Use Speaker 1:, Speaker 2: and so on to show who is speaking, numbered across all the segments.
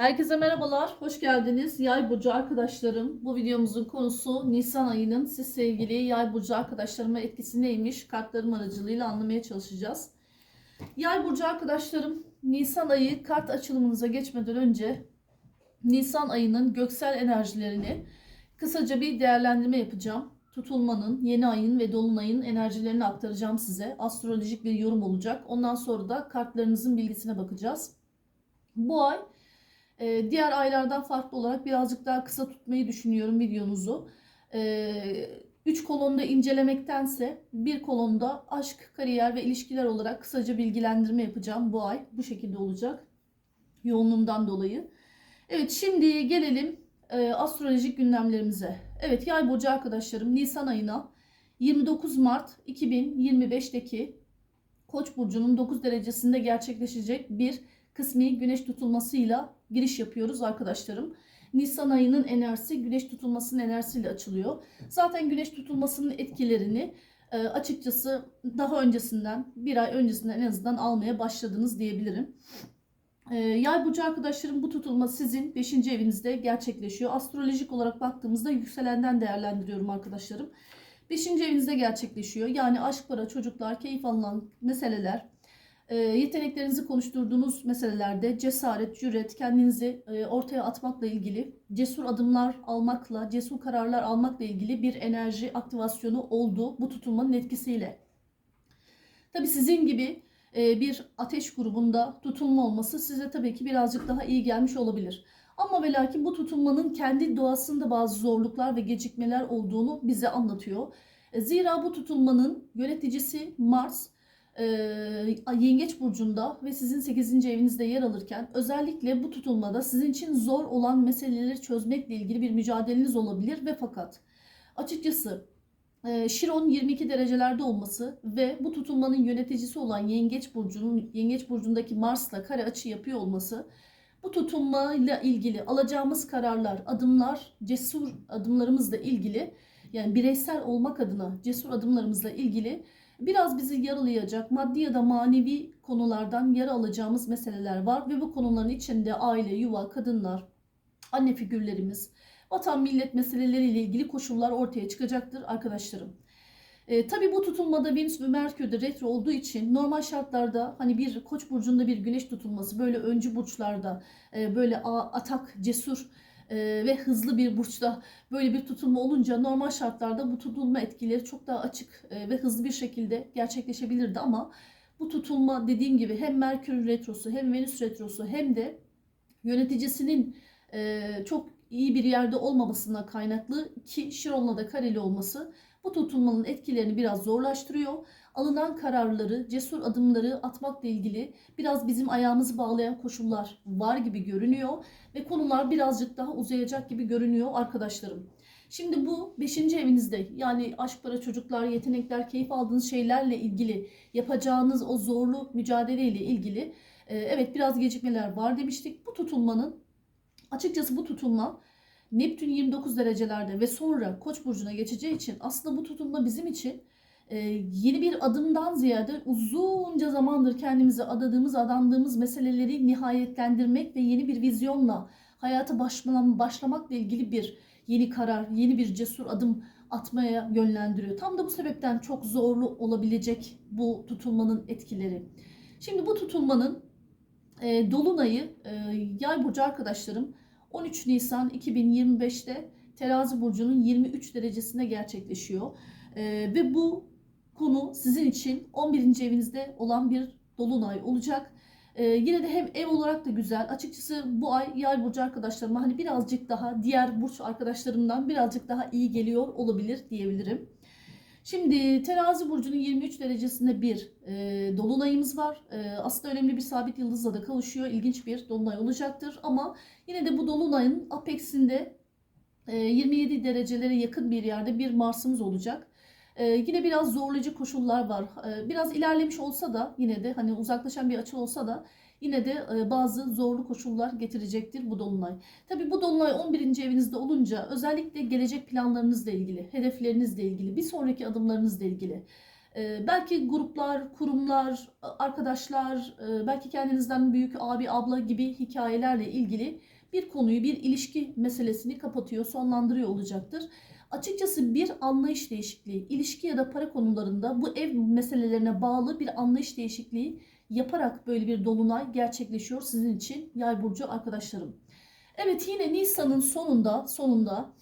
Speaker 1: Herkese merhabalar, hoş geldiniz. Yay burcu arkadaşlarım. Bu videomuzun konusu Nisan ayının siz sevgili yay burcu arkadaşlarıma etkisi neymiş? Kartlarım aracılığıyla anlamaya çalışacağız. Yay burcu arkadaşlarım, Nisan ayı kart açılımınıza geçmeden önce Nisan ayının göksel enerjilerini kısaca bir değerlendirme yapacağım. Tutulmanın, yeni ayın ve dolunayın enerjilerini aktaracağım size. Astrolojik bir yorum olacak. Ondan sonra da kartlarınızın bilgisine bakacağız. Bu ay ee, diğer aylardan farklı olarak birazcık daha kısa tutmayı düşünüyorum videonuzu. Ee, üç kolonda incelemektense bir kolonda aşk, kariyer ve ilişkiler olarak kısaca bilgilendirme yapacağım bu ay. Bu şekilde olacak yoğunluğumdan dolayı. Evet şimdi gelelim e, astrolojik gündemlerimize. Evet yay burcu arkadaşlarım Nisan ayına 29 Mart 2025'teki Koç burcunun 9 derecesinde gerçekleşecek bir kısmi güneş tutulmasıyla giriş yapıyoruz arkadaşlarım. Nisan ayının enerjisi güneş tutulmasının enerjisiyle açılıyor. Zaten güneş tutulmasının etkilerini e, açıkçası daha öncesinden bir ay öncesinden en azından almaya başladınız diyebilirim. E, yay burcu arkadaşlarım bu tutulma sizin 5. evinizde gerçekleşiyor. Astrolojik olarak baktığımızda yükselenden değerlendiriyorum arkadaşlarım. 5. evinizde gerçekleşiyor. Yani aşk, para, çocuklar, keyif alınan meseleler, e, yeteneklerinizi konuşturduğunuz meselelerde cesaret, cüret, kendinizi e, ortaya atmakla ilgili, cesur adımlar almakla, cesur kararlar almakla ilgili bir enerji aktivasyonu oldu bu tutulmanın etkisiyle. Tabi sizin gibi e, bir ateş grubunda tutulma olması size tabii ki birazcık daha iyi gelmiş olabilir. Ama ve lakin bu tutulmanın kendi doğasında bazı zorluklar ve gecikmeler olduğunu bize anlatıyor. Zira bu tutulmanın yöneticisi Mars, e, Yengeç burcunda ve sizin 8. evinizde yer alırken özellikle bu tutulmada sizin için zor olan meseleleri çözmekle ilgili bir mücadeleniz olabilir ve fakat açıkçası e, Şiron 22 derecelerde olması ve bu tutulmanın yöneticisi olan Yengeç burcunun Yengeç burcundaki Mars'la kare açı yapıyor olması bu tutulmayla ilgili alacağımız kararlar, adımlar, cesur adımlarımızla ilgili yani bireysel olmak adına cesur adımlarımızla ilgili biraz bizi yaralayacak maddi ya da manevi konulardan yara alacağımız meseleler var ve bu konuların içinde aile, yuva, kadınlar, anne figürlerimiz, vatan millet meseleleriyle ilgili koşullar ortaya çıkacaktır arkadaşlarım. E, tabii bu tutulmada Venüs ve Merkür de retro olduğu için normal şartlarda hani bir koç burcunda bir güneş tutulması böyle öncü burçlarda e, böyle atak, cesur e, ve hızlı bir burçta böyle bir tutulma olunca normal şartlarda bu tutulma etkileri çok daha açık e, ve hızlı bir şekilde gerçekleşebilirdi ama bu tutulma dediğim gibi hem Merkür retrosu hem Venüs retrosu hem de yöneticisinin e, çok iyi bir yerde olmamasına kaynaklı ki Şiron'la da kareli olması bu tutulmanın etkilerini biraz zorlaştırıyor. Alınan kararları, cesur adımları atmakla ilgili biraz bizim ayağımızı bağlayan koşullar var gibi görünüyor ve konular birazcık daha uzayacak gibi görünüyor arkadaşlarım. Şimdi bu 5. evinizde yani aşk, para, çocuklar, yetenekler, keyif aldığınız şeylerle ilgili yapacağınız o zorlu mücadeleyle ilgili e, evet biraz gecikmeler var demiştik. Bu tutulmanın açıkçası bu tutulma Neptün 29 derecelerde ve sonra Koç burcuna geçeceği için aslında bu tutulma bizim için e, yeni bir adımdan ziyade uzunca zamandır kendimize adadığımız, adandığımız meseleleri nihayetlendirmek ve yeni bir vizyonla hayata başlamakla ilgili bir yeni karar, yeni bir cesur adım atmaya yönlendiriyor. Tam da bu sebepten çok zorlu olabilecek bu tutulmanın etkileri. Şimdi bu tutulmanın e, dolunayı e, yay burcu arkadaşlarım 13 Nisan 2025'te Terazi burcunun 23 derecesinde gerçekleşiyor. Ee, ve bu konu sizin için 11. evinizde olan bir dolunay olacak. Ee, yine de hem ev olarak da güzel. Açıkçası bu ay yay burcu arkadaşlarıma hani birazcık daha diğer burç arkadaşlarımdan birazcık daha iyi geliyor olabilir diyebilirim. Şimdi terazi burcunun 23 derecesinde bir e, dolunayımız var. E, aslında önemli bir sabit yıldızla da kavuşuyor. İlginç bir dolunay olacaktır. Ama yine de bu dolunayın apexinde e, 27 derecelere yakın bir yerde bir Mars'ımız olacak. E, yine biraz zorlayıcı koşullar var. E, biraz ilerlemiş olsa da yine de hani uzaklaşan bir açı olsa da yine de e, bazı zorlu koşullar getirecektir bu dolunay. Tabi bu dolunay 11. evinizde olunca özellikle gelecek planlarınızla ilgili, hedeflerinizle ilgili, bir sonraki adımlarınızla ilgili Ee, belki gruplar, kurumlar, arkadaşlar, e, belki kendinizden büyük abi, abla gibi hikayelerle ilgili bir konuyu, bir ilişki meselesini kapatıyor, sonlandırıyor olacaktır. Açıkçası bir anlayış değişikliği, ilişki ya da para konularında bu ev meselelerine bağlı bir anlayış değişikliği yaparak böyle bir dolunay gerçekleşiyor sizin için yay burcu arkadaşlarım. Evet yine Nisan'ın sonunda sonunda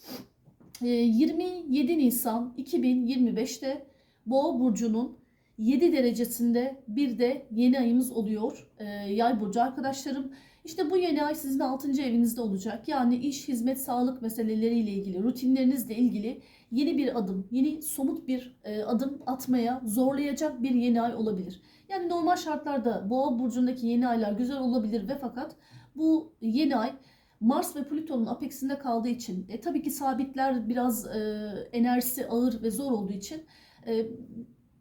Speaker 1: e, 27 Nisan 2025'te Boğa burcunun 7 derecesinde bir de yeni ayımız oluyor. E, yay burcu arkadaşlarım. İşte bu yeni ay sizin 6. evinizde olacak. Yani iş, hizmet, sağlık meseleleriyle ilgili, rutinlerinizle ilgili yeni bir adım, yeni somut bir e, adım atmaya zorlayacak bir yeni ay olabilir. Yani normal şartlarda Boğa burcundaki yeni aylar güzel olabilir ve fakat bu yeni ay Mars ve Plüton'un apeksinde kaldığı için e, tabii ki sabitler biraz e, enerjisi ağır ve zor olduğu için e,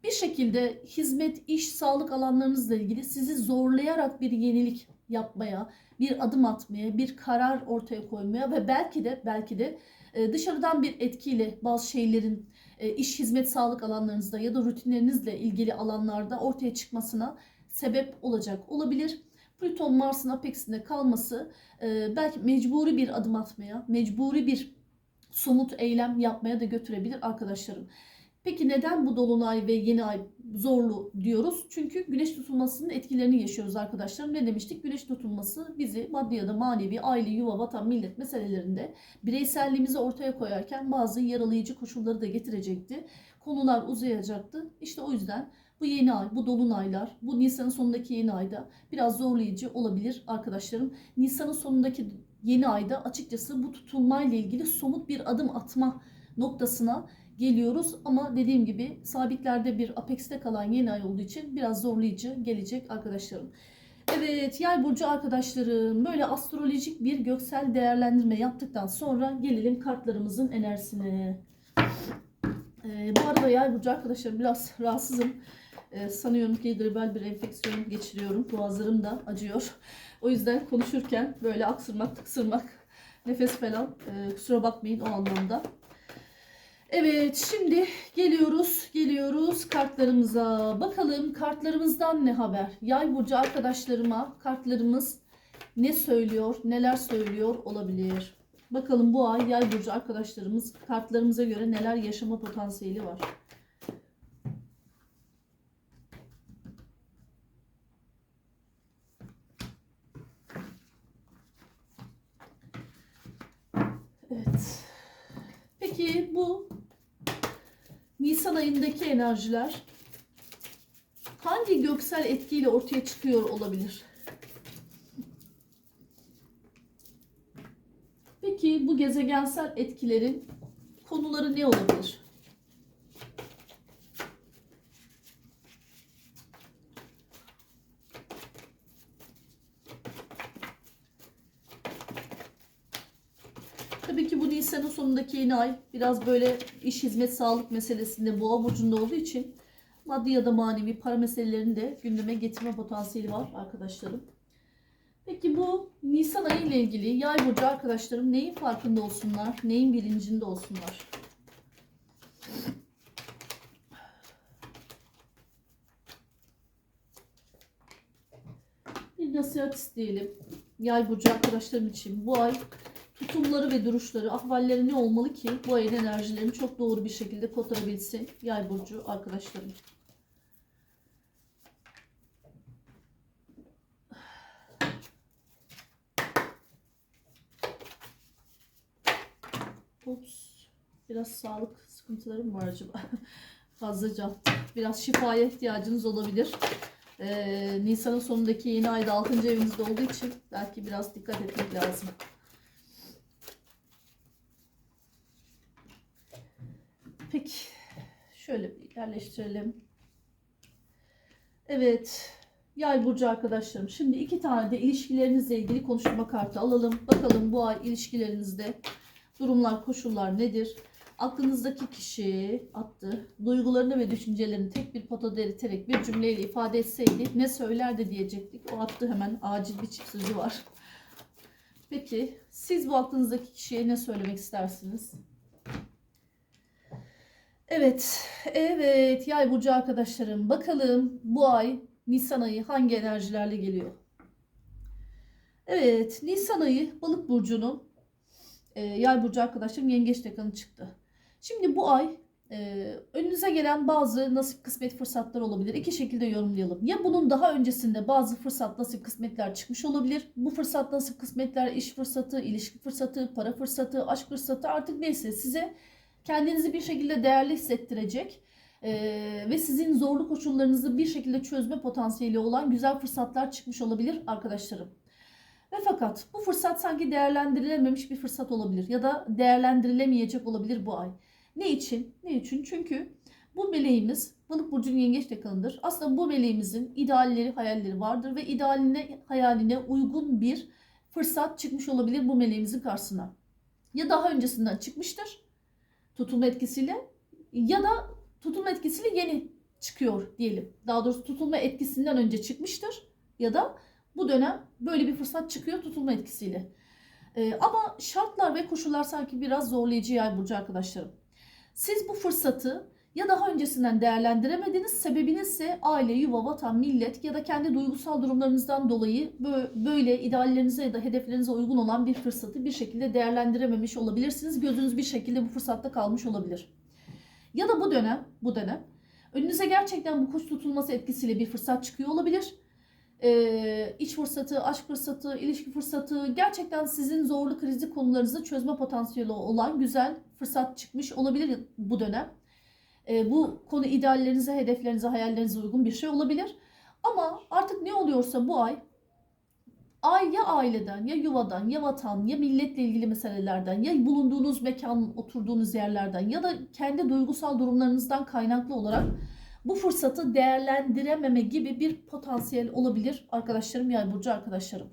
Speaker 1: bir şekilde hizmet, iş, sağlık alanlarınızla ilgili sizi zorlayarak bir yenilik yapmaya, bir adım atmaya, bir karar ortaya koymaya ve belki de belki de e, dışarıdan bir etkiyle bazı şeylerin e, iş, hizmet, sağlık alanlarınızda ya da rutinlerinizle ilgili alanlarda ortaya çıkmasına sebep olacak olabilir. Plüton Mars'ın apeksinde kalması e, belki mecburi bir adım atmaya, mecburi bir somut eylem yapmaya da götürebilir arkadaşlarım. Peki neden bu dolunay ve yeni ay zorlu diyoruz? Çünkü güneş tutulmasının etkilerini yaşıyoruz arkadaşlarım. Ne demiştik? Güneş tutulması bizi maddi ya da manevi, aile, yuva, vatan, millet meselelerinde bireyselliğimizi ortaya koyarken bazı yaralayıcı koşulları da getirecekti. Konular uzayacaktı. İşte o yüzden bu yeni ay, bu dolunaylar, bu Nisan'ın sonundaki yeni ayda biraz zorlayıcı olabilir arkadaşlarım. Nisan'ın sonundaki yeni ayda açıkçası bu tutulmayla ilgili somut bir adım atma noktasına geliyoruz. Ama dediğim gibi sabitlerde bir apex'te kalan yeni ay olduğu için biraz zorlayıcı gelecek arkadaşlarım. Evet yay burcu arkadaşlarım böyle astrolojik bir göksel değerlendirme yaptıktan sonra gelelim kartlarımızın enerjisine. Ee, bu arada yay burcu arkadaşlarım biraz rahatsızım. Ee, sanıyorum ki gribal bir enfeksiyon geçiriyorum. Boğazlarım da acıyor. O yüzden konuşurken böyle aksırmak, tıksırmak, nefes falan e, kusura bakmayın o anlamda. Evet şimdi geliyoruz geliyoruz kartlarımıza. Bakalım kartlarımızdan ne haber? Yay burcu arkadaşlarıma kartlarımız ne söylüyor, neler söylüyor olabilir. Bakalım bu ay yay burcu arkadaşlarımız kartlarımıza göre neler yaşama potansiyeli var. Evet. Peki bu Nisan ayındaki enerjiler hangi göksel etkiyle ortaya çıkıyor olabilir? Peki bu gezegensel etkilerin konuları ne olabilir? Nisan'ın sonundaki yeni ay biraz böyle iş, hizmet, sağlık meselesinde boğa burcunda olduğu için maddi ya da manevi para meselelerini de gündeme getirme potansiyeli var arkadaşlarım. Peki bu Nisan ayı ile ilgili yay burcu arkadaşlarım neyin farkında olsunlar, neyin bilincinde olsunlar? Bir nasihat isteyelim. Yay burcu arkadaşlarım için bu ay tutumları ve duruşları, ahvalleri ne olmalı ki bu ayın enerjilerini çok doğru bir şekilde kotarabilsin yay burcu arkadaşlarım. Ups. Biraz sağlık sıkıntılarım var acaba? Fazlaca. Biraz şifaya ihtiyacınız olabilir. Ee, Nisan'ın sonundaki yeni ayda 6. evinizde olduğu için belki biraz dikkat etmek lazım. Peki. Şöyle bir yerleştirelim. Evet. Yay burcu arkadaşlarım. Şimdi iki tane de ilişkilerinizle ilgili konuşma kartı alalım. Bakalım bu ay ilişkilerinizde durumlar, koşullar nedir? Aklınızdaki kişi attı. Duygularını ve düşüncelerini tek bir potada eriterek bir cümleyle ifade etseydi ne söylerdi diyecektik. O attı hemen acil bir çift sözü var. Peki siz bu aklınızdaki kişiye ne söylemek istersiniz? Evet, evet yay burcu arkadaşlarım. Bakalım bu ay Nisan ayı hangi enerjilerle geliyor? Evet, Nisan ayı balık burcunun e, yay burcu arkadaşlarım yengeç dekanı çıktı. Şimdi bu ay e, önünüze gelen bazı nasip kısmet fırsatlar olabilir. İki şekilde yorumlayalım. Ya bunun daha öncesinde bazı fırsat nasip kısmetler çıkmış olabilir. Bu fırsat nasip kısmetler iş fırsatı, ilişki fırsatı, para fırsatı, aşk fırsatı artık neyse size kendinizi bir şekilde değerli hissettirecek e, ve sizin zorlu koşullarınızı bir şekilde çözme potansiyeli olan güzel fırsatlar çıkmış olabilir arkadaşlarım. Ve fakat bu fırsat sanki değerlendirilememiş bir fırsat olabilir ya da değerlendirilemeyecek olabilir bu ay. Ne için? Ne için? Çünkü bu meleğimiz balık burcunun yengeç dekanıdır. Aslında bu meleğimizin idealleri, hayalleri vardır ve idealine, hayaline uygun bir fırsat çıkmış olabilir bu meleğimizin karşısına. Ya daha öncesinden çıkmıştır tutulma etkisiyle ya da tutulma etkisiyle yeni çıkıyor diyelim. Daha doğrusu tutulma etkisinden önce çıkmıştır ya da bu dönem böyle bir fırsat çıkıyor tutulma etkisiyle. Ee, ama şartlar ve koşullar sanki biraz zorlayıcı yay burcu arkadaşlarım. Siz bu fırsatı ya daha öncesinden değerlendiremediniz. Sebebiniz ise aile, yuva, vatan, millet ya da kendi duygusal durumlarınızdan dolayı böyle ideallerinize ya da hedeflerinize uygun olan bir fırsatı bir şekilde değerlendirememiş olabilirsiniz. Gözünüz bir şekilde bu fırsatta kalmış olabilir. Ya da bu dönem, bu dönem önünüze gerçekten bu kuş tutulması etkisiyle bir fırsat çıkıyor olabilir. Ee, iş fırsatı, aşk fırsatı, ilişki fırsatı gerçekten sizin zorlu krizi konularınızı çözme potansiyeli olan güzel fırsat çıkmış olabilir bu dönem. E, bu konu ideallerinize, hedeflerinize, hayallerinize uygun bir şey olabilir. Ama artık ne oluyorsa bu ay ay ya aileden ya yuvadan ya vatan ya milletle ilgili meselelerden ya bulunduğunuz mekan, oturduğunuz yerlerden ya da kendi duygusal durumlarınızdan kaynaklı olarak bu fırsatı değerlendirememe gibi bir potansiyel olabilir arkadaşlarım, yay burcu arkadaşlarım.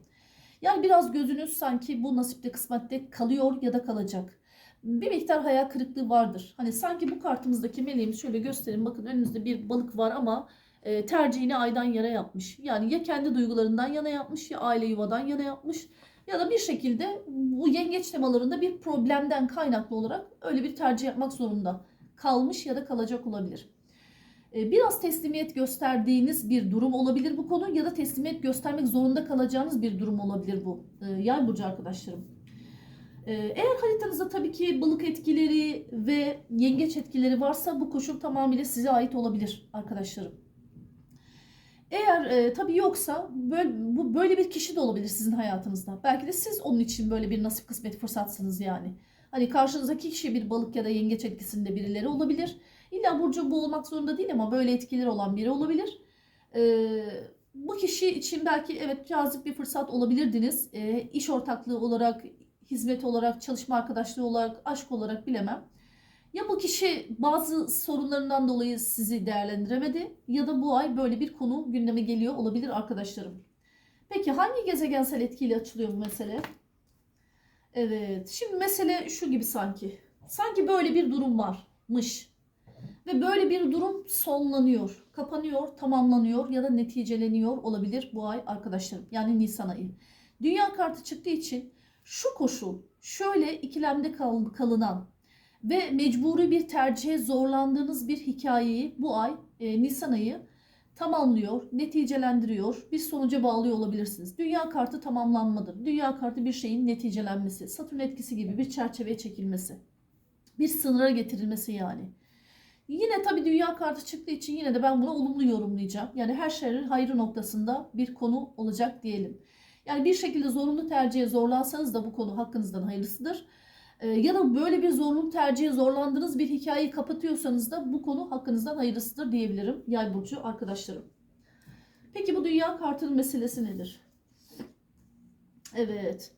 Speaker 1: Yani biraz gözünüz sanki bu nasipte kısmette kalıyor ya da kalacak bir miktar hayal kırıklığı vardır. Hani sanki bu kartımızdaki meleğimiz şöyle göstereyim. Bakın önünüzde bir balık var ama e, tercihini aydan yana yapmış. Yani ya kendi duygularından yana yapmış ya aile yuvadan yana yapmış. Ya da bir şekilde bu yengeç temalarında bir problemden kaynaklı olarak öyle bir tercih yapmak zorunda kalmış ya da kalacak olabilir. E, biraz teslimiyet gösterdiğiniz bir durum olabilir bu konu ya da teslimiyet göstermek zorunda kalacağınız bir durum olabilir bu. E, yay burcu arkadaşlarım. Ee, eğer haritanızda tabii ki balık etkileri ve yengeç etkileri varsa bu koşul tamamıyla size ait olabilir arkadaşlarım. Eğer e, tabii yoksa böyle, bu böyle bir kişi de olabilir sizin hayatınızda. Belki de siz onun için böyle bir nasip kısmet fırsatsınız yani. Hani karşınızdaki kişi bir balık ya da yengeç etkisinde birileri olabilir. İlla burcu bu olmak zorunda değil ama böyle etkileri olan biri olabilir. Ee, bu kişi için belki evet cazip bir fırsat olabilirdiniz. Ee, iş ortaklığı olarak, hizmet olarak, çalışma arkadaşlığı olarak, aşk olarak bilemem. Ya bu kişi bazı sorunlarından dolayı sizi değerlendiremedi ya da bu ay böyle bir konu gündeme geliyor olabilir arkadaşlarım. Peki hangi gezegensel etkiyle açılıyor bu mesele? Evet, şimdi mesele şu gibi sanki. Sanki böyle bir durum varmış. Ve böyle bir durum sonlanıyor, kapanıyor, tamamlanıyor ya da neticeleniyor olabilir bu ay arkadaşlarım. Yani Nisan ayı. Dünya kartı çıktığı için şu koşul şöyle ikilemde kal, kalınan ve mecburi bir tercihe zorlandığınız bir hikayeyi bu ay e, Nisan ayı tamamlıyor, neticelendiriyor, bir sonuca bağlıyor olabilirsiniz. Dünya kartı tamamlanmadır. Dünya kartı bir şeyin neticelenmesi, Satürn etkisi gibi bir çerçeveye çekilmesi, bir sınıra getirilmesi yani. Yine tabii dünya kartı çıktığı için yine de ben bunu olumlu yorumlayacağım. Yani her şeyin hayrı noktasında bir konu olacak diyelim. Yani bir şekilde zorunlu tercihe zorlansanız da bu konu hakkınızdan hayırlısıdır. Ee, ya da böyle bir zorunlu tercihe zorlandığınız bir hikayeyi kapatıyorsanız da bu konu hakkınızdan hayırlısıdır diyebilirim yay burcu arkadaşlarım. Peki bu dünya kartının meselesi nedir? Evet.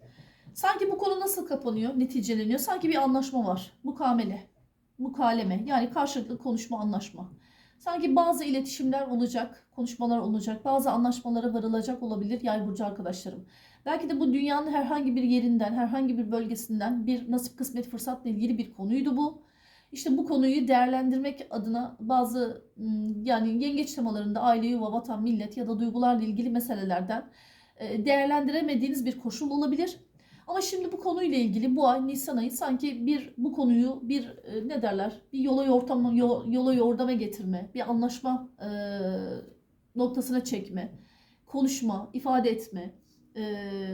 Speaker 1: Sanki bu konu nasıl kapanıyor, neticeleniyor? Sanki bir anlaşma var. Mukamele, mukaleme yani karşılıklı konuşma, anlaşma. Sanki bazı iletişimler olacak, konuşmalar olacak, bazı anlaşmalara varılacak olabilir yay burcu arkadaşlarım. Belki de bu dünyanın herhangi bir yerinden, herhangi bir bölgesinden bir nasip kısmet fırsatla ilgili bir konuydu bu. İşte bu konuyu değerlendirmek adına bazı yani yengeç temalarında aile, yuva, vatan, millet ya da duygularla ilgili meselelerden değerlendiremediğiniz bir koşul olabilir. Ama şimdi bu konuyla ilgili bu ay Nisan ayı sanki bir bu konuyu bir e, ne derler bir yola yortama yo- yola yordama getirme, bir anlaşma e, noktasına çekme, konuşma, ifade etme, e,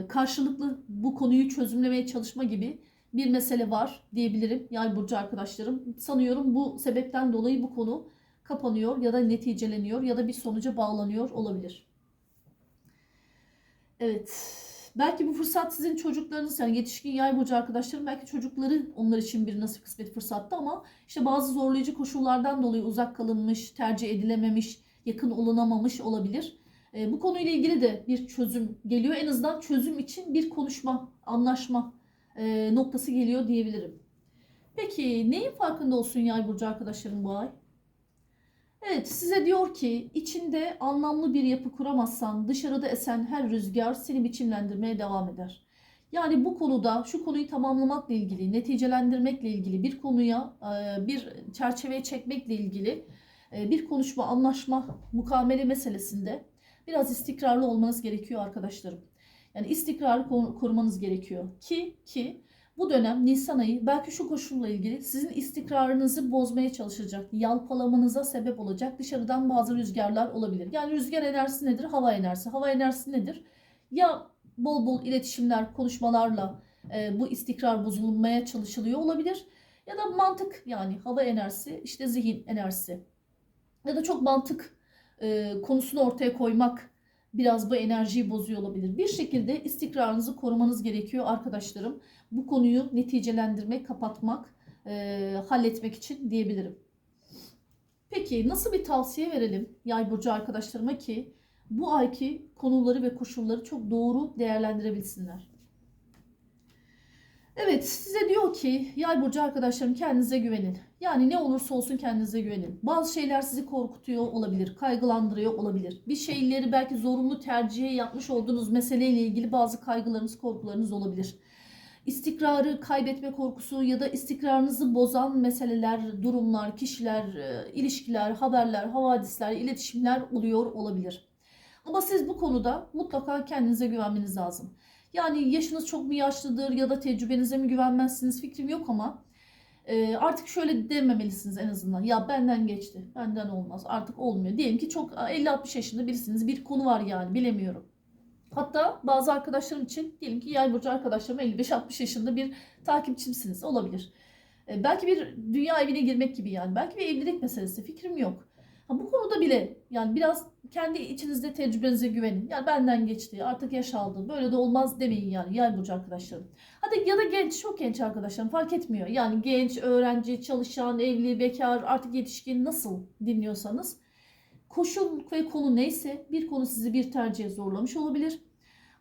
Speaker 1: karşılıklı bu konuyu çözümlemeye çalışma gibi bir mesele var diyebilirim yay burcu arkadaşlarım. Sanıyorum bu sebepten dolayı bu konu kapanıyor ya da neticeleniyor ya da bir sonuca bağlanıyor olabilir. Evet. Belki bu fırsat sizin çocuklarınız yani yetişkin yay burcu arkadaşlarım belki çocukları onlar için bir nasip kısmet fırsattı ama işte bazı zorlayıcı koşullardan dolayı uzak kalınmış, tercih edilememiş, yakın olunamamış olabilir. E, bu konuyla ilgili de bir çözüm geliyor. En azından çözüm için bir konuşma, anlaşma e, noktası geliyor diyebilirim. Peki neyin farkında olsun yay burcu arkadaşlarım bu ay? Evet size diyor ki içinde anlamlı bir yapı kuramazsan dışarıda esen her rüzgar seni biçimlendirmeye devam eder. Yani bu konuda şu konuyu tamamlamakla ilgili, neticelendirmekle ilgili bir konuya e, bir çerçeveye çekmekle ilgili e, bir konuşma, anlaşma, mukamele meselesinde biraz istikrarlı olmanız gerekiyor arkadaşlarım. Yani istikrarı ko- korumanız gerekiyor ki ki bu dönem Nisan ayı belki şu koşulla ilgili sizin istikrarınızı bozmaya çalışacak, yalpalamanıza sebep olacak dışarıdan bazı rüzgarlar olabilir. Yani rüzgar enerjisi nedir? Hava enerjisi. Hava enerjisi nedir? Ya bol bol iletişimler, konuşmalarla e, bu istikrar bozulmaya çalışılıyor olabilir. Ya da mantık yani hava enerjisi, işte zihin enerjisi. Ya da çok mantık e, konusunu ortaya koymak biraz bu enerjiyi bozuyor olabilir. Bir şekilde istikrarınızı korumanız gerekiyor arkadaşlarım. Bu konuyu neticelendirmek, kapatmak, e, halletmek için diyebilirim. Peki nasıl bir tavsiye verelim yay burcu arkadaşlarıma ki bu ayki konuları ve koşulları çok doğru değerlendirebilsinler? Evet size diyor ki yay burcu arkadaşlarım kendinize güvenin. Yani ne olursa olsun kendinize güvenin. Bazı şeyler sizi korkutuyor olabilir, kaygılandırıyor olabilir. Bir şeyleri belki zorunlu tercihe yapmış olduğunuz meseleyle ilgili bazı kaygılarınız, korkularınız olabilir. İstikrarı kaybetme korkusu ya da istikrarınızı bozan meseleler, durumlar, kişiler, e, ilişkiler, haberler, havadisler, iletişimler oluyor olabilir. Ama siz bu konuda mutlaka kendinize güvenmeniz lazım. Yani yaşınız çok mu yaşlıdır ya da tecrübenize mi güvenmezsiniz fikrim yok ama e, artık şöyle dememelisiniz en azından. Ya benden geçti, benden olmaz, artık olmuyor. Diyelim ki çok 50-60 yaşında birisiniz, bir konu var yani bilemiyorum. Hatta bazı arkadaşlarım için diyelim ki yay burcu arkadaşlarım 55-60 yaşında bir takipçimsiniz olabilir. E, belki bir dünya evine girmek gibi yani. Belki bir evlilik meselesi fikrim yok. Ha, bu konuda bile yani biraz kendi içinizde tecrübenize güvenin. Yani benden geçti artık yaş aldı böyle de olmaz demeyin yani yay burcu arkadaşlarım. Hadi ya da genç çok genç arkadaşlarım fark etmiyor. Yani genç, öğrenci, çalışan, evli, bekar artık yetişkin nasıl dinliyorsanız koşul ve konu neyse bir konu sizi bir tercihe zorlamış olabilir.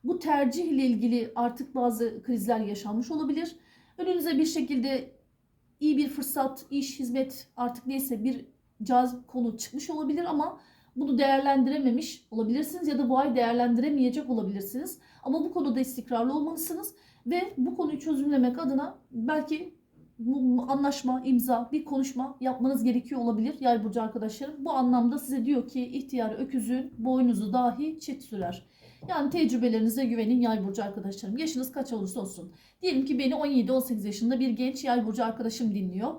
Speaker 1: Bu tercih ile ilgili artık bazı krizler yaşanmış olabilir. Önünüze bir şekilde iyi bir fırsat, iş, hizmet artık neyse bir cazip konu çıkmış olabilir ama bunu değerlendirememiş olabilirsiniz ya da bu ay değerlendiremeyecek olabilirsiniz. Ama bu konuda istikrarlı olmalısınız ve bu konuyu çözümlemek adına belki anlaşma, imza, bir konuşma yapmanız gerekiyor olabilir yay burcu arkadaşlarım. Bu anlamda size diyor ki ihtiyar öküzün boynuzu dahi çit sürer. Yani tecrübelerinize güvenin yay burcu arkadaşlarım. Yaşınız kaç olursa olsun. Diyelim ki beni 17-18 yaşında bir genç yay burcu arkadaşım dinliyor.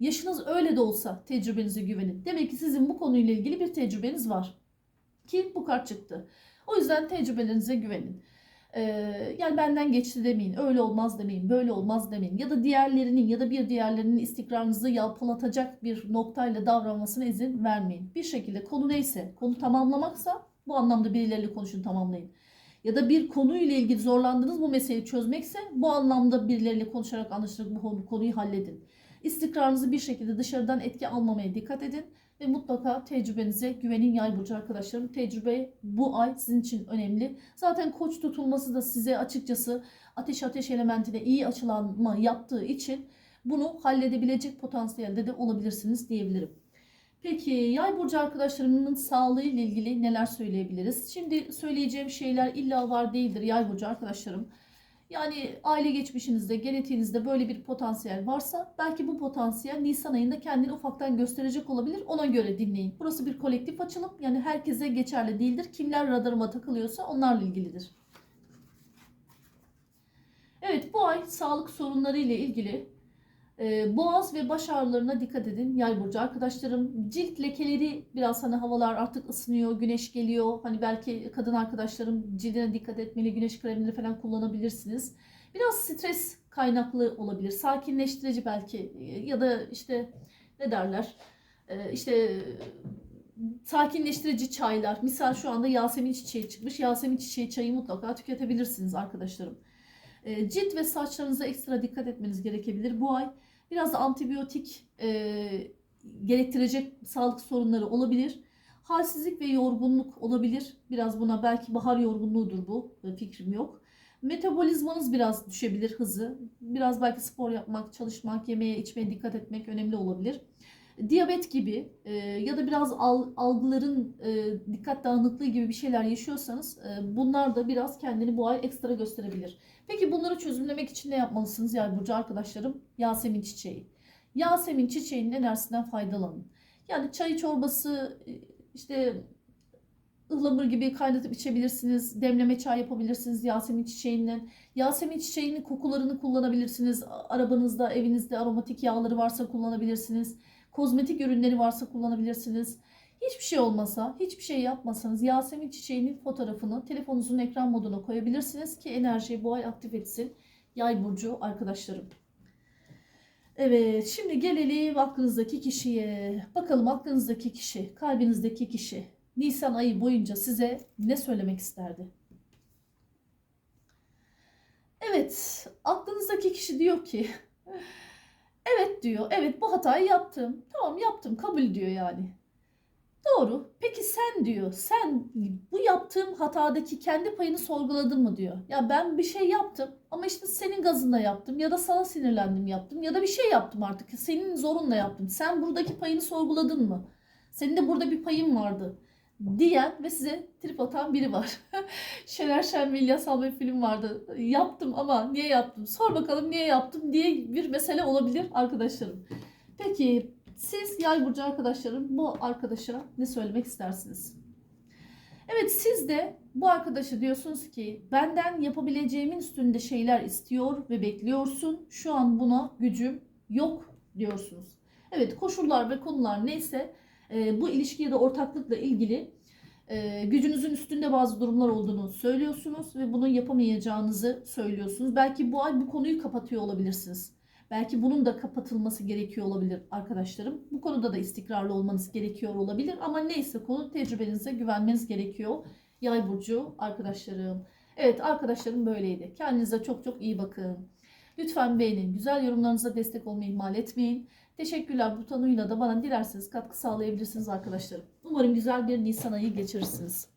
Speaker 1: Yaşınız öyle de olsa tecrübenize güvenin. Demek ki sizin bu konuyla ilgili bir tecrübeniz var. Ki bu kart çıktı. O yüzden tecrübelerinize güvenin. Ee, yani benden geçti demeyin, öyle olmaz demeyin, böyle olmaz demeyin. Ya da diğerlerinin ya da bir diğerlerinin istikrarınızı yalpalatacak bir noktayla davranmasına izin vermeyin. Bir şekilde konu neyse, konu tamamlamaksa bu anlamda birileriyle konuşun tamamlayın. Ya da bir konuyla ilgili zorlandığınız bu meseleyi çözmekse bu anlamda birileriyle konuşarak anlaşılarak bu konuyu halledin. İstikrarınızı bir şekilde dışarıdan etki almamaya dikkat edin ve mutlaka tecrübenize güvenin yay burcu arkadaşlarım. Tecrübe bu ay sizin için önemli. Zaten koç tutulması da size açıkçası ateş ateş elementine iyi açılanma yaptığı için bunu halledebilecek potansiyelde de olabilirsiniz diyebilirim. Peki yay burcu arkadaşlarımın sağlığı ile ilgili neler söyleyebiliriz? Şimdi söyleyeceğim şeyler illa var değildir yay burcu arkadaşlarım. Yani aile geçmişinizde, genetiğinizde böyle bir potansiyel varsa belki bu potansiyel Nisan ayında kendini ufaktan gösterecek olabilir. Ona göre dinleyin. Burası bir kolektif açılım. Yani herkese geçerli değildir. Kimler radarıma takılıyorsa onlarla ilgilidir. Evet Bu ay sağlık sorunları ile ilgili e, boğaz ve baş ağrılarına dikkat edin yay burcu arkadaşlarım. Cilt lekeleri biraz hani havalar artık ısınıyor, güneş geliyor. Hani belki kadın arkadaşlarım cildine dikkat etmeli, güneş kremleri falan kullanabilirsiniz. Biraz stres kaynaklı olabilir. Sakinleştirici belki e, ya da işte ne derler? E, işte sakinleştirici çaylar. Misal şu anda Yasemin çiçeği çıkmış. Yasemin çiçeği çayı mutlaka tüketebilirsiniz arkadaşlarım. E, cilt ve saçlarınıza ekstra dikkat etmeniz gerekebilir bu ay. Biraz da antibiyotik e, gerektirecek sağlık sorunları olabilir. Halsizlik ve yorgunluk olabilir. Biraz buna belki bahar yorgunluğudur bu. e, Fikrim yok. Metabolizmanız biraz düşebilir hızı. Biraz belki spor yapmak, çalışmak, yemeğe, içmeye dikkat etmek önemli olabilir. Diyabet gibi e, ya da biraz al- algıların e, dikkat dağınıklığı gibi bir şeyler yaşıyorsanız e, bunlar da biraz kendini bu ay ekstra gösterebilir. Peki bunları çözümlemek için ne yapmalısınız Yay burcu arkadaşlarım? Yasemin çiçeği. Yasemin çiçeğinin enerjisinden faydalanın. Yani çay çorbası e, işte ıhlamur gibi kaynatıp içebilirsiniz. Demleme çay yapabilirsiniz Yasemin çiçeğinden. Yasemin çiçeğinin kokularını kullanabilirsiniz. Arabanızda, evinizde aromatik yağları varsa kullanabilirsiniz. Kozmetik ürünleri varsa kullanabilirsiniz. Hiçbir şey olmasa, hiçbir şey yapmasanız Yasemin çiçeğinin fotoğrafını telefonunuzun ekran moduna koyabilirsiniz ki enerjiyi bu ay aktif etsin. Yay burcu arkadaşlarım. Evet, şimdi gelelim aklınızdaki kişiye. Bakalım aklınızdaki kişi, kalbinizdeki kişi Nisan ayı boyunca size ne söylemek isterdi? Evet, aklınızdaki kişi diyor ki Evet diyor. Evet bu hatayı yaptım. Tamam yaptım. Kabul diyor yani. Doğru. Peki sen diyor. Sen bu yaptığım hatadaki kendi payını sorguladın mı diyor. Ya ben bir şey yaptım ama işte senin gazında yaptım ya da sana sinirlendim yaptım ya da bir şey yaptım artık. Senin zorunla yaptım. Sen buradaki payını sorguladın mı? Senin de burada bir payın vardı diyen ve size trip atan biri var. Şener Şen ve İlyas bir film vardı. Yaptım ama niye yaptım? Sor bakalım niye yaptım diye bir mesele olabilir arkadaşlarım. Peki siz yay burcu arkadaşlarım bu arkadaşa ne söylemek istersiniz? Evet siz de bu arkadaşa diyorsunuz ki benden yapabileceğimin üstünde şeyler istiyor ve bekliyorsun. Şu an buna gücüm yok diyorsunuz. Evet koşullar ve konular neyse e, bu ilişki ya da ortaklıkla ilgili e, gücünüzün üstünde bazı durumlar olduğunu söylüyorsunuz ve bunu yapamayacağınızı söylüyorsunuz. Belki bu ay bu konuyu kapatıyor olabilirsiniz. Belki bunun da kapatılması gerekiyor olabilir arkadaşlarım. Bu konuda da istikrarlı olmanız gerekiyor olabilir ama neyse konu tecrübenize güvenmeniz gerekiyor. Yay burcu arkadaşlarım. Evet arkadaşlarım böyleydi. Kendinize çok çok iyi bakın. Lütfen beğenin. Güzel yorumlarınıza destek olmayı ihmal etmeyin. Teşekkürler butonuyla da bana dilerseniz katkı sağlayabilirsiniz arkadaşlarım. Umarım güzel bir Nisan ayı geçirirsiniz.